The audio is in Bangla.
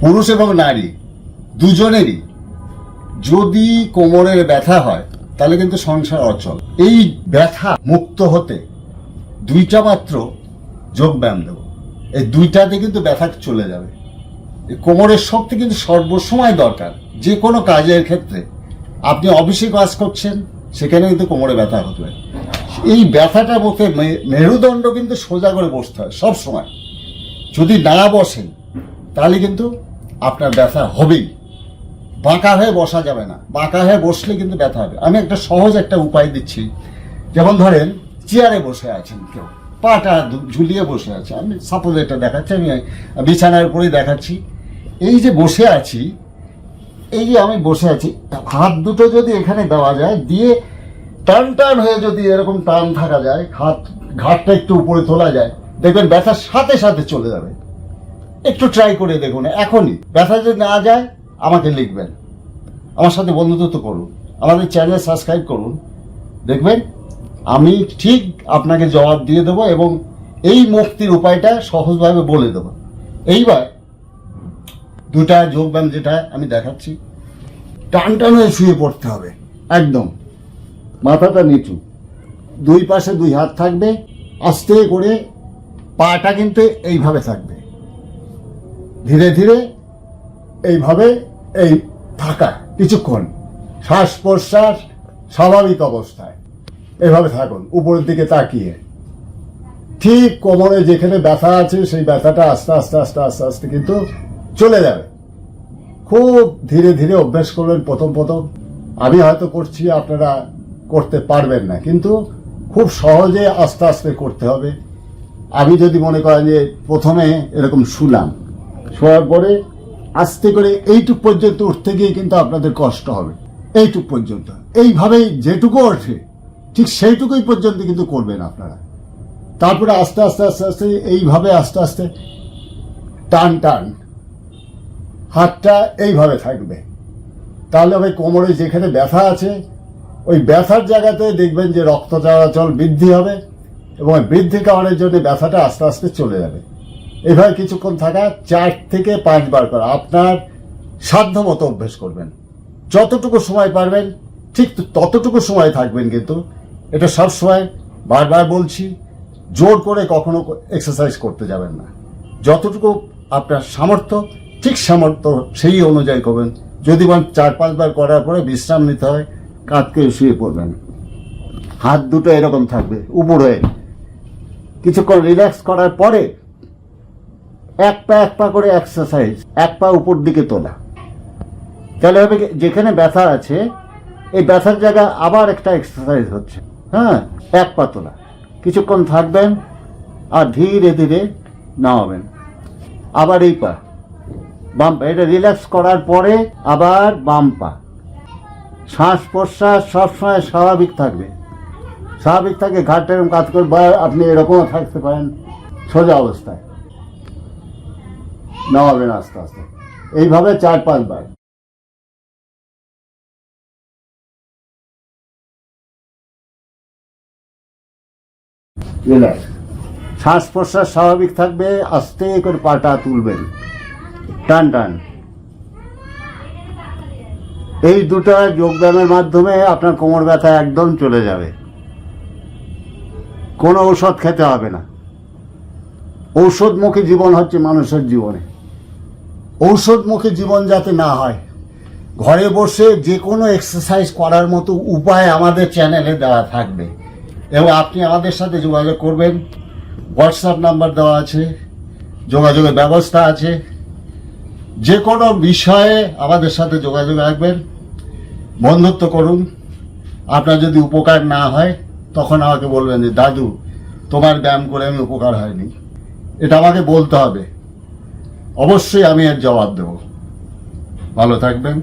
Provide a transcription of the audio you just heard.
পুরুষ এবং নারী, দুজনেরই যদি কোমরের ব্যথা হয়, তাহলে কিন্তু সংসার অচল। এই ব্যথা মুক্ত হতে দুইটা মাত্র যোগ ব্যায়াম দেবো। এই দুইটাতে কিন্তু ব্যথা চলে যাবে। এই কোমরের শক্তি কিন্তু সর্বসময় দরকার। যে কোনো কাজের ক্ষেত্রে আপনি অফিসে কাজ করছেন, সেখানে কিন্তু কোমরে ব্যথা হতে পারে। এই ব্যথাটা মে- মেরুদণ্ড কিন্তু সোজা করে বসতে হয় সব সময় যদি না বসেন, তাহলে কিন্তু আপনার ব্যথা হবেই। বাঁকা হয়ে বসা যাবে না। বাঁকা হয়ে বসলে কিন্তু ব্যথা হবে। আমি একটা সহজ একটা উপায় দিচ্ছি। যেমন ধরেন, চেয়ারে বসে আছেন কেউ। পাটা ঝুলিয়ে বসে আছে। আমি সাপোজ এটা দেখাচ্ছি, আমি বিছানার উপরেই দেখাচ্ছি। এই যে বসে আছি, এই যে আমি বসে আছি, হাত দুটো যদি এখানে দেওয়া যায়, দিয়ে টান টান হয়ে যদি এরকম টান থাকা যায়, হাত, ঘাটটা একটু উপরে তোলা যায়, দেখবেন ব্যথার সাথে সাথে চলে যাবে। একটু ট্রাই করে দেখুন, এখনই। ব্যথা যদি না যায়, আমাকে লিখবেন। আমার সাথে বন্ধুত্ব করুন। আমাদের চ্যানেল সাবস্ক্রাইব করুন। দেখবেন, আমি ঠিক আপনাকে জবাব দিয়ে দেবো এবং এই মুক্তির উপায়টা সহজভাবে বলে দেবো। এইবার দুটা যোগব্যায়াম যেটা আমি দেখাচ্ছি, টান টান হয়ে শুয়ে পড়তে হবে, একদম। মাথাটা নিচু। দুই পাশে দুই হাত থাকবে, আস্তে করে পাটা কিন্তু এইভাবে থাকবে। ধীরে ধীরে এইভাবে এই থাকা কিছুক্ষণ শ্বাস প্রশ্বাস স্বাভাবিক অবস্থায়। এভাবে থাকুন, উপরের দিকে তাকিয়ে। ঠিক কোমরে যেখানে ব্যথা আছে, সেই ব্যথাটা আস্তে আস্তে আস্তে আস্তে আস্তে কিন্তু চলে যাবে। খুব ধীরে ধীরে অভ্যেস করবেন প্রথম প্রথম। আমি হয়তো করছি, আপনারা করতে পারবেন না, কিন্তু খুব সহজে আস্তে আস্তে করতে হবে। আমি যদি মনে করেন যে প্রথমে এরকম শুলাম শোয়ার পরে আস্তে করে এইটুক পর্যন্ত উঠতে গিয়ে কিন্তু আপনাদের কষ্ট হবে। এইটুক পর্যন্ত। এইভাবেই যেটুকু ওঠে, ঠিক সেইটুকুই পর্যন্ত কিন্তু করবেন আপনারা। তারপরে আস্তে আস্তে আস্তে আস্তে, এইভাবে আস্তে আস্তে, টান টান। হাতটা এইভাবে থাকবে। তাহলে ওই কোমরে যেখানে ব্যথা আছে, ওই ব্যথার জায়গাতে দেখবেন যে রক্ত চলাচল বৃদ্ধি হবে এবং বৃদ্ধি কারণের জন্য ব্যথাটা আস্তে আস্তে চলে যাবে। এভাবে কিছুক্ষণ থাকা, চার থেকে পাঁচবার করা। আপনার সাধ্য মতো অভ্যেস করবেন। যতটুকু সময় পারবেন, ঠিক ততটুকু সময় থাকবেন কিন্তু। এটা সব সময় বারবার বলছি, জোর করে কখনো এক্সারসাইজ করতে যাবেন না। যতটুকু আপনার সামর্থ্য, ঠিক সামর্থ্য সেই অনুযায়ী করবেন। যদি বলেন চার পাঁচবার করার পরে বিশ্রাম নিতে হয়, কাঁধকে শুয়ে পড়বেন। হাত দুটো এরকম থাকবে, উপরে। কিছুক্ষণ রিল্যাক্স করার পরে এক পা এক পা করে এক্সারসাইজ এক পা উপর দিকে তোলা। তাহলে হবে যেখানে ব্যথা আছে, এই ব্যথার জায়গায় আবার একটা এক্সারসাইজ হচ্ছে। হ্যাঁ এক পা তোলা। কিছুক্ষণ থাকবেন আর ধীরে ধীরে নামাবেন। আবার এই পা। বাম পা, এটা রিল্যাক্স করার পরে আবার বাম পা। শ্বাস প্রশ্বাস সবসময় স্বাভাবিক থাকবে। স্বাভাবিক থাকে ঘাটটা এরকম কাজ করে, বা আপনি এরকমও থাকতে পারেন, সোজা অবস্থায়। নামাবেন আস্তে আস্তে। এইভাবে চার, পাঁচবার। শ্বাস প্রশ্বাস স্বাভাবিক থাকবে, আস্তে করে পাটা তুলবেন। টান টান। এই দুটো যোগব্যায়ামের মাধ্যমে আপনার কোমর ব্যথা একদম চলে যাবে। কোনো ঔষধ খেতে হবে না। ঔষধমুখী জীবন হচ্ছে মানুষের জীবনে। ঔষধমুখী জীবন যাতে না হয়, ঘরে বসে যে কোনো এক্সারসাইজ করার মতো উপায় আমাদের চ্যানেলে দেওয়া থাকবে। এবং আপনি আমাদের সাথে যোগাযোগ করবেন। হোয়াটসঅ্যাপ নাম্বার দেওয়া আছে, যোগাযোগের ব্যবস্থা আছে। যে কোনো বিষয়ে আমাদের সাথে যোগাযোগ রাখবেন। বন্ধুত্ব করুন। আপনার যদি উপকার না হয়, তখন আমাকে বলবেন যে, দাদু, তোমার ব্যায়াম করে আমি উপকার হয়নি। এটা আমাকে বলতে হবে। অবশ্যই আমি এর জবাব দেব। ভালো থাকবেন।